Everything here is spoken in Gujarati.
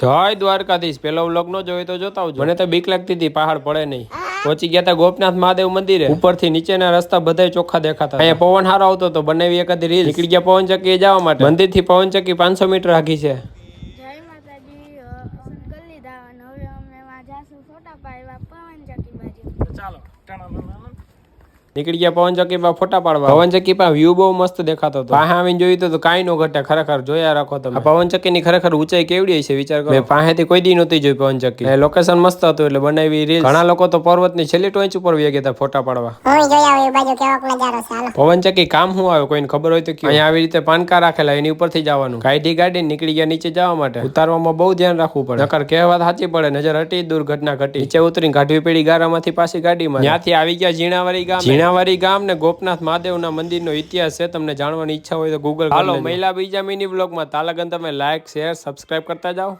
જય દ્વારકાધીશ. પેલો વ્લોગ નો જોયો તો જોતા આવજો. મને તો બીક લાગતી હતી પહાડ પડે નહીં. પહોંચી ગયા હતા ગોપનાથ મહાદેવ મંદિરે. ઉપરથી નીચેના રસ્તા બધા ચોખ્ખા દેખાતા અહીંયા પવન હારો આવતો તો બનાવી એકાદી રીલ. નીકળી ગયા પવન ચક્કી જવા માટે. મંદિરથી પવન ચક્કી પાંચસો મીટર આગી છે. જય નીકળી ગયા પવન ચક્કી ફોટા પાડવા. પવન ચક્કી પર વ્યૂ બહુ મસ્ત દેખાતો હતો. પાસે આવીને જોયું તો કાંઈ નો ઘટે ખરેખર જોયા રાખો તમે. પવન ચક્કી ની ખરેખર ઊંચાઈ કેવડી હશે વિચાર કરો. પાસેથી કોઈ દી નહોતી જોઈ પવન ચક્કી. લોકેશન મસ્ત હતું એટલે બનાવી રીલ ઘણા લોકો તો પર્વતની છેલ્લી ટોચ ઉપર વ્યા ગયા ફોટા પાડવા. હું જોઈ આવું એ બાજુ કેવોક નજારો છે હાલો. પવન ચક્કી કામ શું આવે? કોઈને ખબર હોય તો કયો. અહીંયા આવી રીતે પાનકા રાખેલા એની ઉપરથી જવાનું. કાઢી ગાડી નીકળી ગયા નીચે જવા માટે. ઉતારવામાં બહુ ધ્યાન રાખવું પડે. નકર કહેવત સાચી પડે નજર હટી દુર્ઘટના ઘટી. નીચે ઉતરી કાઢવી પડી ગારામાંથી પાછી ગાડીમાં. ત્યાંથી આવી ગયા ઝીણાવારી ગામ. ઝીણાવારી ગામ ને ગોપનાથ મહાદેવના મંદિરનો ઇતિહાસ છે. તમને જાણવાની ઈચ્છા હોય તો ગૂગલ હાલો મહિલા બીજા મિની બ્લોગમાં તાલાગન તમે લાઈક શેર સબસ્ક્રાઇબ કરતા જાઓ.